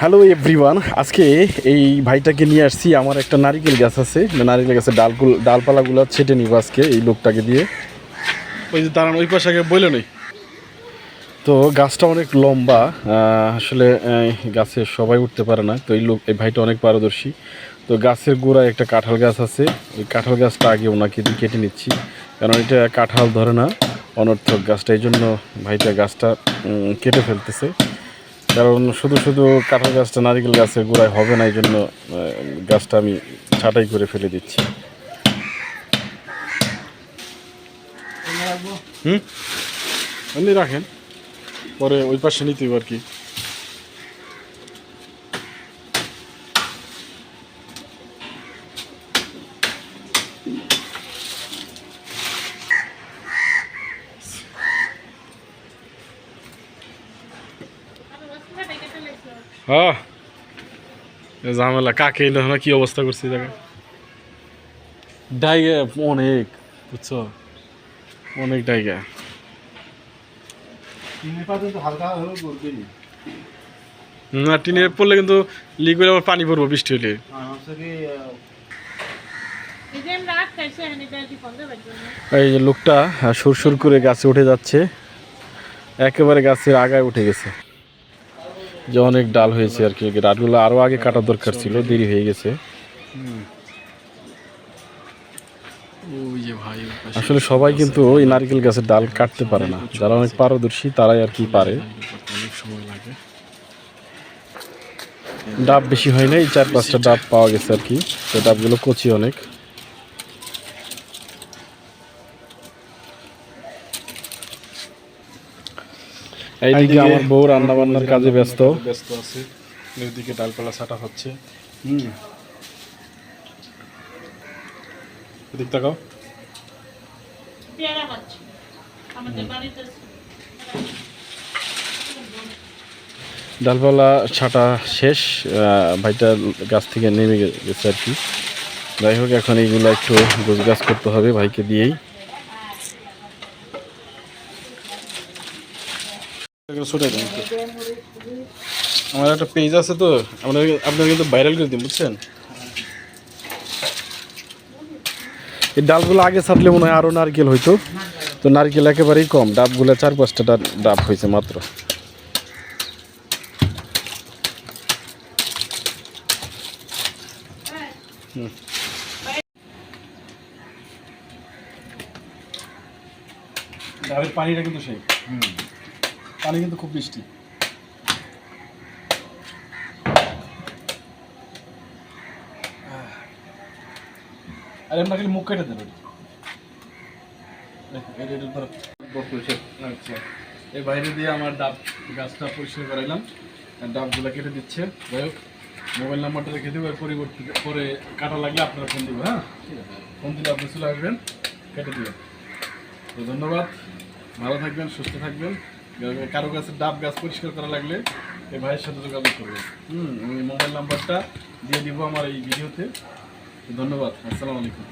Hello everyone আজকে এই ভাইটাকে নিয়ে আসছি। আমার একটা নারিকেল গাছ আছে। নারিকেল গাছের ডালগুলো ডালপালাগুলো ছেটে নিব আজকে এই লোকটাকে দিয়ে। ওই যে দাঁড়ান ওই পাশে আগে বলে নেই। তো গাছটা অনেক লম্বা। আসলে গাছে সবাই উঠতে পারে না। তো এই লোক এই ভাইটা অনেক পারদর্শী। তো গাছের গোড়ায় একটা কাঁঠাল গাছ আছে। ওই কাঁঠাল গাছটা আগে ওনাকে দিয়ে কেটে নিচ্ছি। কারণ এটা কাঁঠাল ধরে না অনর্থক গাছটা। এই জন্য ভাইটা গাছটা কেটে ফেলতেছে। কারণ শুধু শুধু কাঁঠাল গাছটা, নারিকেল গাছের গোড়ায় হবে না এই জন্য গাছটা আমি ছাটাই করে ফেলে দিচ্ছি। হুম? এমনি রাখেন। পরে ওই পাশে নিতে আর কি। হ্যাঁ ঝামেলা কাকে না কি অবস্থা করছে এই জায়গায়? ডাইগে অনেক বুঝছ? অনেক ডাইগা। না। টিনে পড়লে কিন্তু লিক হলে আবার পানি পড়ব বৃষ্টি হলে। এই যে লোকটা সুর সুর করে গাছে উঠে যাচ্ছে। একেবারে গাছের আগায় উঠে গেছে। যে অনেক ডাল হয়েছে আর কি। ডালগুলো আরও আগে কাটার দরকার ছিল দেরি হয়ে গেছে। আসলে সবাই কিন্তু ওই নারকেল গাছের ডাল কাটতে পারে না। যারা অনেক পারদর্শী তারাই আর কি পারে। অনেক সময় লাগে। ডাব বেশি হয় না এই চার পাঁচটা ডাব পাওয়া গেছে আর কি। তো ডাবগুলো কচি অনেক। এইদিকে এইদিকে আমার বউ রান্না বান্নার কাজে ব্যস্ত। ব্যস্ত আছে। এদিকে ডালপালা ছাটা হচ্ছে। হুম। এদিক তাকাও। পেয়ারা গাছ আমাদের বাড়িতে ডালপালা ছাটা শেষ আহ, ভাইটা গাছ থেকে নেমে গেছে আর কি। যাই হোক এখন এইগুলো একটু গোছ গাছ করতে হবে ভাইকে দিয়েই। এগুলো ছুটাই দেন একটু। আমার একটা পেজ আছে তো আপনার আপনার কিন্তু ভাইরাল করে দিন বুঝছেন? এই ডালগুলো আগে ছাড়লে মনে হয় আরও নারকেল হইতো। তো নারকেল একেবারেই কম ডাবগুলো চার পাঁচটা ডা- ডাব হয়েছে মাত্র। ডাবের পানিটা কিন্তু সেই। পানি কিন্তু খুব মিষ্টি। আরে আমরা খালি মুখ কেটে আচ্ছা এই বাইরে দিয়ে আমার ডাব গাছটা পরিষ্কার করাইলাম। ডাবগুলো কেটে দিচ্ছে। যাই হোক, মোবাইল নাম্বারটা রেখে দেবো। এর পরিবর্তে পরে কাটা লাগলে আপনারা ফোন দেবো হ্যাঁ? ফোন দিলে আপনি চলে আসবেন, কেটে দেবেন। তো ধন্যবাদ। ভালো থাকবেন, সুস্থ থাকবেন। কারও কাছে ডাব গাছ পরিষ্কার করা লাগলে এই ভাইয়ের সাথে যোগাযোগ করব। হুম মোবাইল নাম্বারটা দিয়ে দিব আমার এই ভিডিওতে। ধন্যবাদ, আসসালামু আলাইকুম।